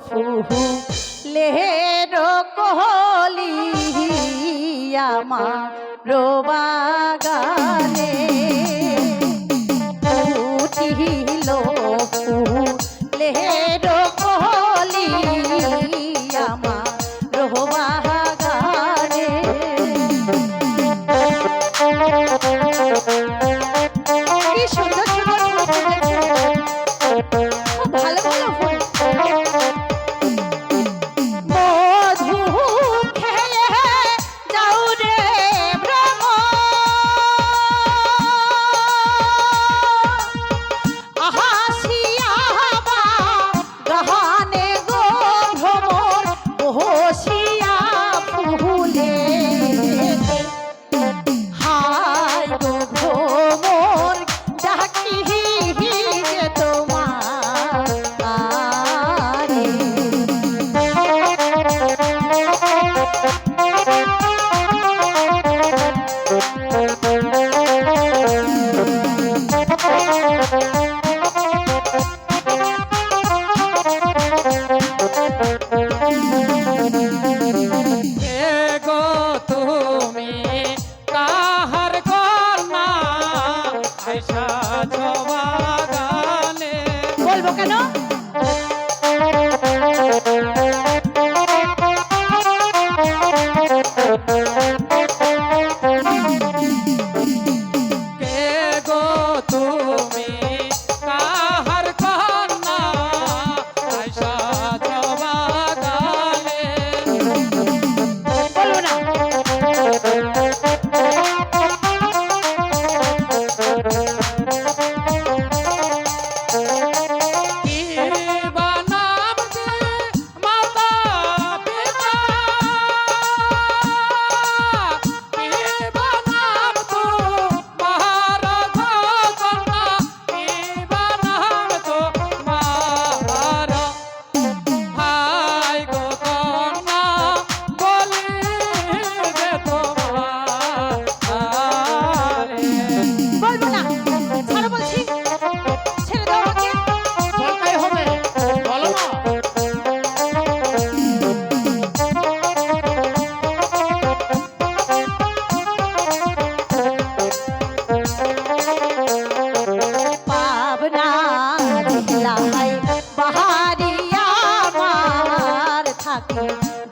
ফুহু লেহের কোহলি আমা রোবাগানে উঠিল ফুহু লেহের কি সুন্দর সুন্দর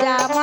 যাব